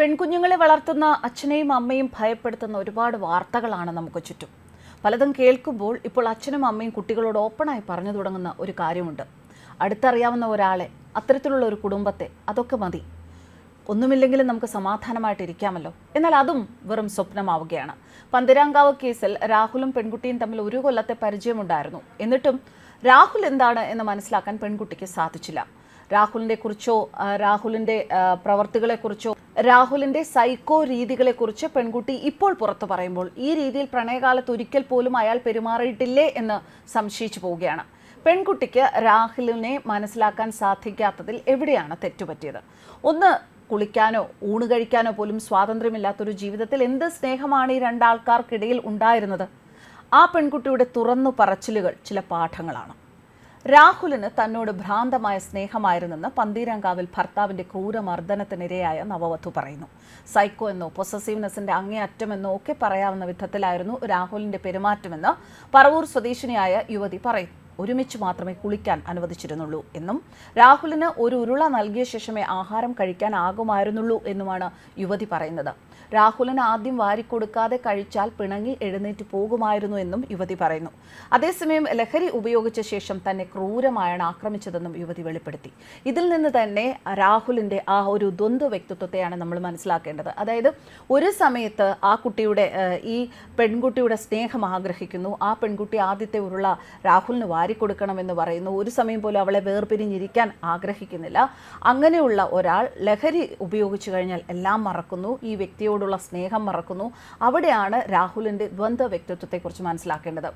പെൺകുഞ്ഞുങ്ങളെ വളർത്തുന്ന അച്ഛനെയും അമ്മയും ഭയപ്പെടുത്തുന്ന ഒരുപാട് വാർത്തകളാണ് നമുക്ക് ചുറ്റും. പലതും കേൾക്കുമ്പോൾ ഇപ്പോൾ അച്ഛനും അമ്മയും കുട്ടികളോട് ഓപ്പണായി പറഞ്ഞു തുടങ്ങുന്ന ഒരു കാര്യമുണ്ട്. അടുത്തറിയാവുന്ന ഒരാളെ അത്തരത്തിലുള്ള ഒരു കുടുംബത്തെ അതൊക്കെ മതി. ഒന്നുമില്ലെങ്കിലും നമുക്ക് സമാധാനമായിട്ട് ഇരിക്കാമല്ലോ. എന്നാൽ അതും വെറും സ്വപ്നമാവുകയാണ്. പന്തിരാങ്കാവ് കേസിൽ രാഹുലും പെൺകുട്ടിയും തമ്മിൽ ഒരു കൊല്ലത്തെ പരിചയമുണ്ടായിരുന്നു. എന്നിട്ടും രാഹുൽ എന്താണ് എന്ന് മനസ്സിലാക്കാൻ പെൺകുട്ടിക്ക് സാധിച്ചില്ല. രാഹുലിനെ കുറിച്ചോ രാഹുലിന്റെ പ്രവർത്തികളെക്കുറിച്ചോ രാഹുലിന്റെ സൈക്കോ രീതികളെക്കുറിച്ച് പെൺകുട്ടി ഇപ്പോൾ പുറത്തു പറയുമ്പോൾ ഈ രീതിയിൽ പ്രണയകാലത്ത് ഒരിക്കൽ പോലും അയാൾ പെരുമാറിയിട്ടില്ലേ എന്ന് സംശയിച്ചു പോവുകയാണ്. പെൺകുട്ടിക്ക് രാഹുലിനെ മനസ്സിലാക്കാൻ സാധിക്കാത്തതിൽ എവിടെയാണ് തെറ്റുപറ്റിയത്? ഒന്ന് കുളിക്കാനോ ഊണ് കഴിക്കാനോ പോലും സ്വാതന്ത്ര്യമില്ലാത്തൊരു ജീവിതത്തിൽ എന്ത് സ്നേഹമാണ് ഈ രണ്ടാൾക്കാർക്കിടയിൽ ഉണ്ടായിരുന്നത്? ആ പെൺകുട്ടിയുടെ തുറന്നു പറച്ചിലുകൾ ചില പാഠങ്ങളാണ്. രാഹുലിന് തന്നോട് ഭ്രാന്തമായ സ്നേഹമായിരുന്നെന്ന് പന്തീരാങ്കാവിൽ ഭർത്താവിന്റെ ക്രൂരമർദ്ദനത്തിനിരയായ നവവധു പറയുന്നു. സൈക്കോ എന്നോ പൊസസീവ്നെസിന്റെ അങ്ങേയറ്റമെന്നോ ഒക്കെ പറയാവുന്ന വിധത്തിലായിരുന്നു രാഹുലിന്റെ പെരുമാറ്റമെന്ന് പറവൂർ സ്വദേശിനിയായ യുവതി പറയുന്നു. ഒരുമിച്ച് മാത്രമേ കുളിക്കാൻ അനുവദിച്ചിരുന്നുള്ളൂ എന്നും രാഹുലിന് ഒരു ഉരുള നൽകിയ ശേഷമേ ആഹാരം കഴിക്കാൻ ആകുമായിരുന്നുള്ളൂ എന്നുമാണ് യുവതി പറയുന്നത്. രാഹുലിന് ആദ്യം വാരിക്കൊടുക്കാതെ കഴിച്ചാൽ പിണങ്ങി എഴുന്നേറ്റ് പോകുമായിരുന്നു എന്നും യുവതി പറയുന്നു. അതേസമയം ലഹരി ഉപയോഗിച്ച ശേഷം തന്നെ ക്രൂരമായാണ് ആക്രമിച്ചതെന്നും യുവതി വെളിപ്പെടുത്തി. ഇതിൽ നിന്ന് തന്നെ രാഹുലിന്റെ ആ ഒരു ദ്വന്ദ്വ വ്യക്തിത്വത്തെയാണ് നമ്മൾ മനസ്സിലാക്കേണ്ടത്. അതായത് ഒരു സമയത്ത് ആ കുട്ടിയുടെ ഈ പെൺകുട്ടിയുടെ സ്നേഹം ആഗ്രഹിക്കുന്നു. ആ പെൺകുട്ടി ആദ്യത്തെ ഉരുള രാഹുലിന് വാരിക്കൊടുക്കണമെന്ന് പറയുന്നു. ഒരു സമയം പോലും അവളെ വേർപിരിഞ്ഞിരിക്കാൻ ആഗ്രഹിക്കുന്നില്ല. അങ്ങനെയുള്ള ഒരാൾ ലഹരി ഉപയോഗിച്ചു കഴിഞ്ഞാൽ എല്ലാം മറക്കുന്നു. ഈ വ്യക്തിയോടുള്ള സ്നേഹം മറക്കുന്നു. അവിടെയാണ് രാഹുലിന്റെ ദ്വന്ദ്വ വ്യക്തിത്വത്തെക്കുറിച്ച് മനസ്സിലാക്കേണ്ടത്.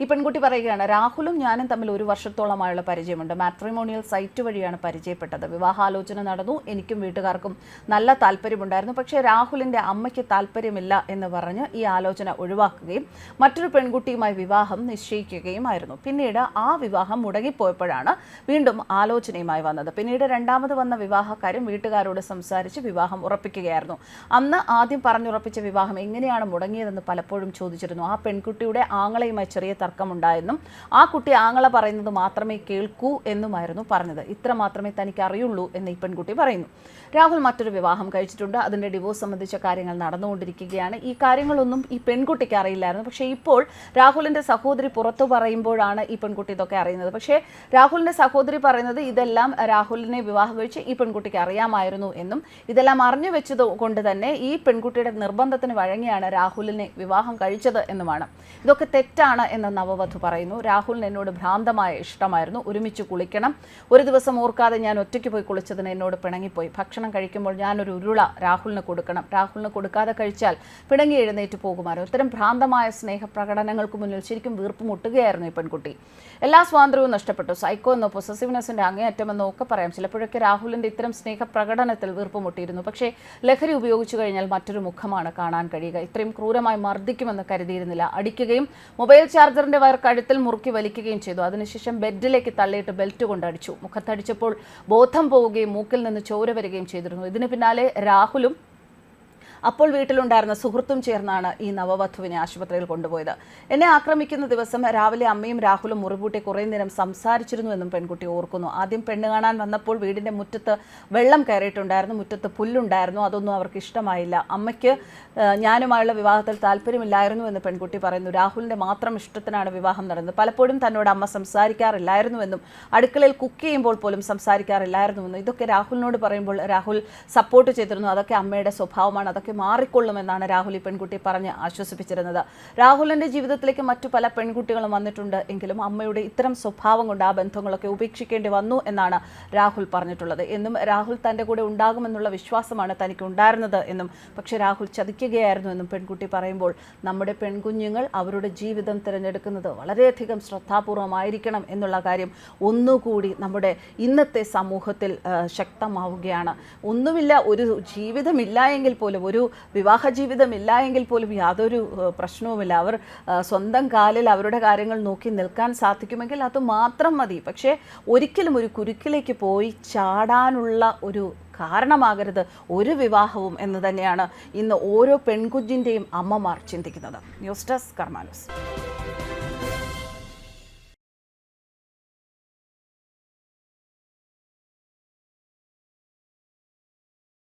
ഈ പെൺകുട്ടി പറയുകയാണ് രാഹുലും ഞാനും തമ്മിൽ ഒരു വർഷത്തോളമായുള്ള പരിചയമുണ്ട്. മാട്രിമോണിയൽ സൈറ്റ് വഴിയാണ് പരിചയപ്പെട്ടത്. വിവാഹാലോചന നടന്നു. എനിക്കും വീട്ടുകാർക്കും നല്ല താല്പര്യമുണ്ടായിരുന്നു. പക്ഷേ രാഹുലിന്റെ അമ്മയ്ക്ക് താല്പര്യമില്ല എന്ന് പറഞ്ഞ് ഈ ആലോചന ഒഴിവാക്കുകയും മറ്റൊരു പെൺകുട്ടിയുമായി വിവാഹം നിശ്ചയിക്കുകയുമായിരുന്നു. പിന്നീട് ആ വിവാഹം മുടങ്ങിപ്പോയപ്പോഴാണ് വീണ്ടും ആലോചനയുമായി വന്നത്. പിന്നീട് രണ്ടാമത് വന്ന വിവാഹക്കാരും വീട്ടുകാരോട് സംസാരിച്ച് വിവാഹം ഉറപ്പിക്കുകയായിരുന്നു. അന്ന് ആദ്യം പറഞ്ഞുറപ്പിച്ച വിവാഹം എങ്ങനെയാണ് മുടങ്ങിയതെന്ന് പലപ്പോഴും ചോദിച്ചിരുന്നു. ആ പെൺകുട്ടിയുടെ ആങ്ങളയുമായി ചെറിയ തർക്കമുണ്ടായെന്നും ആ കുട്ടി ആങ്ങള പറയുന്നത് മാത്രമേ കേൾക്കൂ എന്നുമായിരുന്നു പറഞ്ഞത്. ഇത്ര മാത്രമേ തനിക്ക് അറിയുള്ളൂ എന്ന് ഈ പെൺകുട്ടി പറയുന്നു. രാഹുൽ മറ്റൊരു വിവാഹം കഴിച്ചിട്ടുണ്ട്. അതിന്റെ ഡിവോഴ്സ് സംബന്ധിച്ച കാര്യങ്ങൾ നടന്നുകൊണ്ടിരിക്കുകയാണ്. ഈ കാര്യങ്ങളൊന്നും ഈ പെൺകുട്ടിക്ക് അറിയില്ലായിരുന്നു. പക്ഷേ ഇപ്പോൾ രാഹുലിന്റെ സഹോദരി പുറത്തു പറയുമ്പോഴാണ് ഈ പെൺകുട്ടി ഇതൊക്കെ അറിയുന്നത്. പക്ഷേ രാഹുലിന്റെ സഹോദരി പറയുന്നത് ഇതെല്ലാം രാഹുലിനെ വിവാഹം കഴിച്ച് ഈ പെൺകുട്ടിക്ക് അറിയാമായിരുന്നു എന്നും ഇതെല്ലാം അറിഞ്ഞു വെച്ചത് കൊണ്ട് തന്നെ ഈ പെൺകുട്ടിയുടെ നിർബന്ധത്തിന് വഴങ്ങിയാണ് രാഹുലിനെ വിവാഹം കഴിച്ചത് എന്നുമാണ്. ഇതൊക്കെ തെറ്റാണ് എന്ന് നവവധു പറയുന്നു. രാഹുലിന് എന്നോട് ഭ്രാന്തമായ ഇഷ്ടമായിരുന്നു. ഒരുമിച്ച് കുളിക്കണം. ഒരു ദിവസം ഓർക്കാതെ ഞാൻ ഒറ്റയ്ക്ക് പോയി കുളിച്ചതിന് എന്നോട് പിണങ്ങിപ്പോയി. ഭക്ഷണം കഴിക്കുമ്പോൾ ഞാനൊരു ഉരുള രാഹുലിന് കൊടുക്കണം. രാഹുലിന് കൊടുക്കാതെ കഴിച്ചാൽ പിണങ്ങി എഴുന്നേറ്റ് പോകുമായിരുന്നു. ഇത്തരം ഭ്രാന്തമായ സ്നേഹപ്രകടനങ്ങൾക്ക് മുന്നിൽ ശരിക്കും വീർപ്പ് മുട്ടുകയായിരുന്നു ഈ പെൺകുട്ടി. എല്ലാ സ്വാതന്ത്ര്യവും നഷ്ടപ്പെട്ടു. സൈക്കോ എന്നോ പൊസസീവ്നെസിന്റെ അങ്ങേയറ്റമെന്നോ ഒക്കെ പറയാം. ചിലപ്പോഴൊക്കെ രാഹുലിന്റെ ഇത്തരം സ്നേഹപ്രകടനത്തിൽ വീർപ്പ് മുട്ടിയിരുന്നു. പക്ഷേ ലഹരി ഉപയോഗിച്ചു കഴിഞ്ഞാൽ മറ്റൊരു മുഖമാണ് കാണാൻ കഴിയുക. ഇത്രയും ക്രൂരമായി മർദ്ദിക്കുമെന്ന് കരുതിയിരുന്നില്ല. അടിക്കുകയും മൊബൈൽ ചാർജറിന്റെ വയർ കഴുത്തിൽ മുറുക്കി വലിക്കുകയും ചെയ്തു. അതിനുശേഷം ബെഡിലേക്ക് തള്ളിയിട്ട് ബെൽറ്റ് കൊണ്ടടിച്ചു മുഖത്തടിച്ചപ്പോൾ ബോധം പോവുകയും മൂക്കിൽ നിന്ന് ചോര വരികയും ചെയ്തിരുന്നു. ഇതിന് പിന്നാലെ രാഹുലും അപ്പോൾ വീട്ടിലുണ്ടായിരുന്ന സുഹൃത്തും ചേർന്നാണ് ഈ നവവധുവിനെ ആശുപത്രിയിൽ കൊണ്ടുപോയത്. എന്നെ ആക്രമിക്കുന്ന ദിവസം രാവിലെ അമ്മയും രാഹുലും മുറിപൂട്ടി കുറേ നേരം സംസാരിച്ചിരുന്നു എന്നും പെൺകുട്ടി ഓർക്കുന്നു. ആദ്യം പെണ്ണ് കാണാൻ വന്നപ്പോൾ വീടിന്റെ മുറ്റത്ത് വെള്ളം കയറിയിട്ടുണ്ടായിരുന്നു മുറ്റത്ത് പുല്ലുണ്ടായിരുന്നു അതൊന്നും അവർക്ക് ഇഷ്ടമായില്ല. അമ്മയ്ക്ക് ഞാനുമായുള്ള വിവാഹത്തിൽ താല്പര്യമില്ലായിരുന്നു എന്ന് പെൺകുട്ടി പറയുന്നു. രാഹുലിന്റെ മാത്രം ഇഷ്ടത്തിനാണ് വിവാഹം നടന്നത്. പലപ്പോഴും തന്നോട് അമ്മ സംസാരിക്കാറില്ലായിരുന്നുവെന്നും അടുക്കളയിൽ കുക്ക് ചെയ്യുമ്പോൾ പോലും സംസാരിക്കാറില്ലായിരുന്നുവെന്നും ഇതൊക്കെ രാഹുലിനോട് പറയുമ്പോൾ രാഹുൽ സപ്പോർട്ട് ചെയ്തിരുന്നു. അതൊക്കെ അമ്മയുടെ സ്വഭാവമാണ്. അതൊക്കെ മാറിക്കൊള്ളുമെന്നാണ് രാഹുൽ ഈ പെൺകുട്ടി പറഞ്ഞ് ആശ്വസിപ്പിച്ചിരുന്നത്. രാഹുലിന്റെ ജീവിതത്തിലേക്ക് മറ്റു പല പെൺകുട്ടികളും വന്നിട്ടുണ്ട്. എങ്കിലും അമ്മയുടെ ഇത്തരം സ്വഭാവം കൊണ്ട് ആ ബന്ധങ്ങളൊക്കെ ഉപേക്ഷിക്കേണ്ടി വന്നു എന്നാണ് രാഹുൽ പറഞ്ഞിട്ടുള്ളത്. എന്നും രാഹുൽ തന്റെ കൂടെ ഉണ്ടാകുമെന്നുള്ള വിശ്വാസമാണ് തനിക്ക് ഉണ്ടായിരുന്നത് എന്നും പക്ഷെ രാഹുൽ ചതിക്കുകയായിരുന്നു എന്നും പെൺകുട്ടി പറയുമ്പോൾ നമ്മുടെ പെൺകുഞ്ഞുങ്ങൾ അവരുടെ ജീവിതം തിരഞ്ഞെടുക്കുന്നത് വളരെയധികം ശ്രദ്ധാപൂർവമായിരിക്കണം എന്നുള്ള കാര്യം ഒന്നുകൂടി നമ്മുടെ ഇന്നത്തെ സമൂഹത്തിൽ ശക്തമാവുകയാണ്. ഒന്നുമില്ല ഒരു ജീവിതമില്ല എങ്കിൽ പോലും ഒരു വിവാഹ ജീവിതമില്ല എങ്കിൽ പോലും യാതൊരു പ്രശ്നവുമില്ല. അവർ സ്വന്തം കാലിൽ അവരുടെ കാര്യങ്ങൾ നോക്കി നിൽക്കാൻ സാധിക്കുമെങ്കിൽ അത് മാത്രം മതി. പക്ഷേ ഒരിക്കലും ഒരു കുരുക്കിലേക്ക് പോയി ചാടാനുള്ള ഒരു കാരണമാകരുത് ഒരു വിവാഹവും എന്ന് തന്നെയാണ് ഇന്ന് ഓരോ പെൺകുഞ്ഞിന്റെയും അമ്മമാർ ചിന്തിക്കുന്നത്. News desk കർമാനസ്.